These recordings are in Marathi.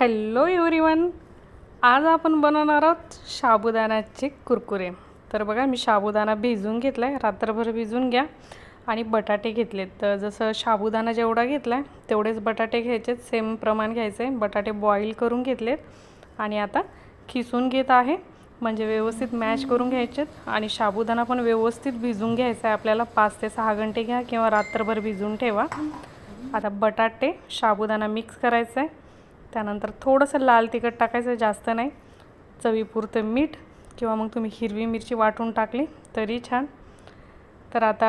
हॅलो एव्हरीवन आज आपण बनवणार आहोत साबुदाण्याचे कुरकुरे. तर बघा मी साबुदाणा भिजून घेतला आहे रात्रभर भिजून घ्या. आणि बटाटे घेतलेत. तर जसं साबुदाणा जेवढा घेतला आहे तेवढेच बटाटे घ्यायचे सेम प्रमाण घ्यायचे बटाटे बॉईल करून घेतलेत. आणि आता खिसून घेत आहे. म्हणजे व्यवस्थित मॅश करून घ्यायचेत. आणि साबुदाणा पण व्यवस्थित भिजून घ्यायचा आहे. आपल्याला पाच ते सहा घंटे घ्या किंवा रात्रभर भिजून ठेवा. आता बटाटे साबुदाणा मिक्स करायचा आहे त्यानंतर थोडंसं लाल तिखट टाकायचं जास्त नाही. चवीपुरतं मीठ किंवा मग तुम्ही हिरवी मिरची वाटून टाकली तरी छान. तर आता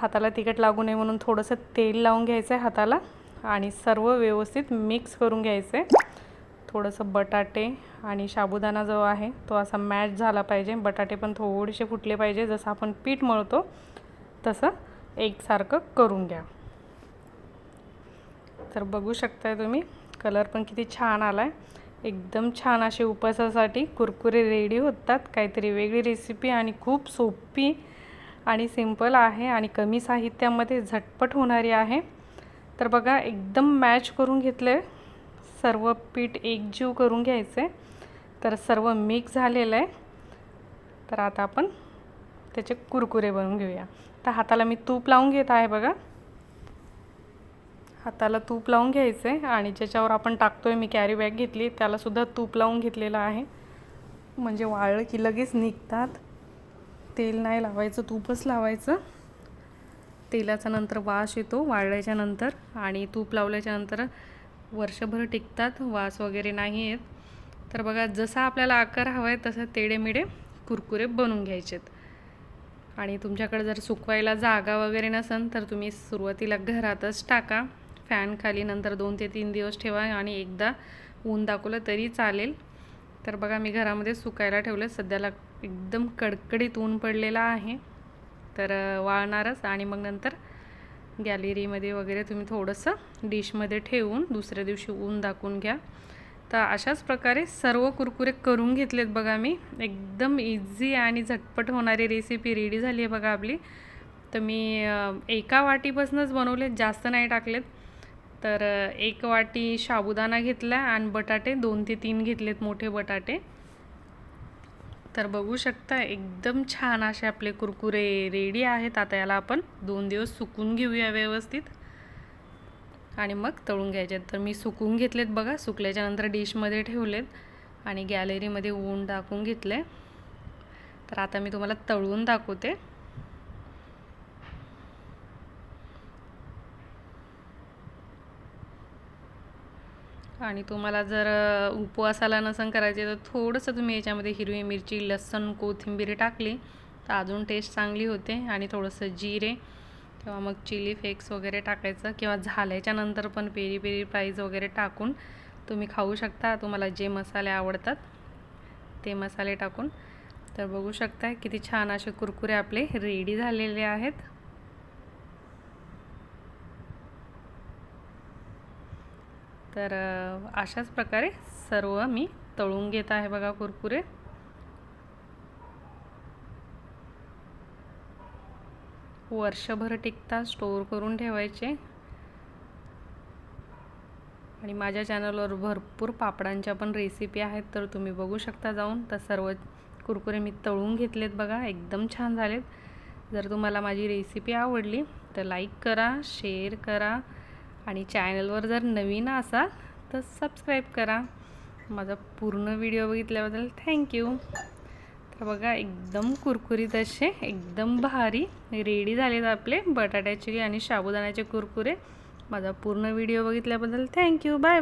हाताला तिखट लागू नये म्हणून थोडंसं तेल लावून घ्यायचं आहे हाताला आणि सर्व व्यवस्थित मिक्स करून घ्यायचं आहे थोडंसं बटाटे आणि साबुदाणा जो आहे तो असा मॅच झाला पाहिजे. बटाटे पण थोडेसे फुटले पाहिजे जसं आपण पीठ मळतो तसं एकसारखं करून घ्या. तर बघू शकताय तुम्ही कलर पण किती छान आला आहे एकदम छान असे उपवासासाठी कुरकुरे रेडी होतात. काहीतरी वेगळी रेसिपी आणि खूप सोपी आणि सिंपल आहे आणि कमी साहित्यामध्ये झटपट होणारी आहे. तर बघा एकदम मॅच करून घेतलं आहे सर्व पीठ एकजीव करून घ्यायचं तर सर्व मिक्स झालेलं आहे. तर आता आपण त्याचे कुरकुरे बनवून घेऊया. तर हाताला मी तूप लावून घेत आहे बघा. हाताला तूप लावून घ्यायचं आहे आणि ज्याच्यावर आपण टाकतो आहे मी कॅरी बॅग घेतली त्यालासुद्धा तूप लावून घेतलेलं आहे. म्हणजे वाळलं की लगेच निघतात. तेल नाही लावायचं तूपच लावायचं. तेलाचा नंतर वास येतो वाळल्याच्या नंतर. आणि तूप लावल्याच्या नंतर वर्षभर टिकतात वास वगैरे नाही येत. तर बघा जसा आपल्याला आकार हवा आहे तसं तेडेमिडे कुरकुरे बनवून घ्यायचेत. आणि तुमच्याकडे जर सुकवायला जागा वगैरे नसेल तर तुम्ही सुरुवातीला घरातच टाका. फॅन खाली नंतर दोन ते तीन दिवस ठेवा आणि एकदा ऊन दाखवलं तरी चालेल. तर बघा मी घरामध्ये सुकायला ठेवलं. सध्याला एकदम कडकडीत ऊन पडलेला आहे. तर वाळणारच आणि मग नंतर गॅलरीमध्ये वगैरे तुम्ही थोडंसं डिशमध्ये ठेवून दुसऱ्या दिवशी ऊन दाखवून घ्या. तर अशाच प्रकारे सर्व कुरकुरे करून घेतलेत बघा मी. एकदम इझी आणि झटपट होणारी रेसिपी रेडी झाली आहे बघा आपली. तर मी एका वाटीपासूनच बनवलेत जास्त नाही टाकलेत. तर एक वाटी साबुदाणा घेतला आणि बटाटे दोन ते तीन घेतलेत मोठे बटाटे. तर बघू शकता एकदम छान असे आपले कुरकुरे रेडी आहेत. आता याला आपण दोन दिवस सुकून घेऊया व्यवस्थित. आणि मग तळून घ्यायचे तर मी सुकून घेतलेत बघा. सुकल्याच्यानंतर डिशमध्ये ठेवलेत आणि गॅलरीमध्ये ऊन टाकून घेतले तर आता मी तुम्हाला तळून दाखवते. आणि तुम्हाला जर उपवासाला नसन करायचे तर थोडंसं तुम्ही याच्यामध्ये हिरवी मिरची लसण कोथिंबीर टाकली तर अजून टेस्ट चांगली होते आणि थोडंसं जिरे किंवा मग चिली फ्लेक्स वगैरे टाकायचं किंवा झाल्याच्यानंतर पण पेरी पेरी फ्राईज वगैरे टाकून तुम्ही खाऊ शकता. तुम्हाला जे मसाले आवडतात ते मसाले टाकून. तर बघू शकता किती छान असे कुरकुरे आपले रेडी झालेले आहेत. तर अशाच प्रकारे सर्व मी तळून घेत आहे बघा कुरकुरे. वर्षभर टिकता स्टोअर करून ठेवायचे. आणि माझ्या चॅनलवर भरपूर पापडांच्या पण रेसिपी आहेत तर तुम्ही बघू शकता जाऊन. तर सर्व कुरकुरे मी तळून घेतलेत बघा एकदम छान झालेत. जर तुम्हाला माझी रेसिपी आवडली तर लाईक करा शेअर करा. आणि चॅनलवर जर नवीन असाल तर सबस्क्राईब करा. माझा पूर्ण व्हिडिओ बघितल्याबद्दल थँक्यू तर बघा एकदम कुरकुरीत असे एकदम भारी रेडी झालेत आपले बटाट्याचे आणि साबुदाण्याचे कुरकुरे. माझा पूर्ण व्हिडिओ बघितल्याबद्दल थँक्यू बाय बाय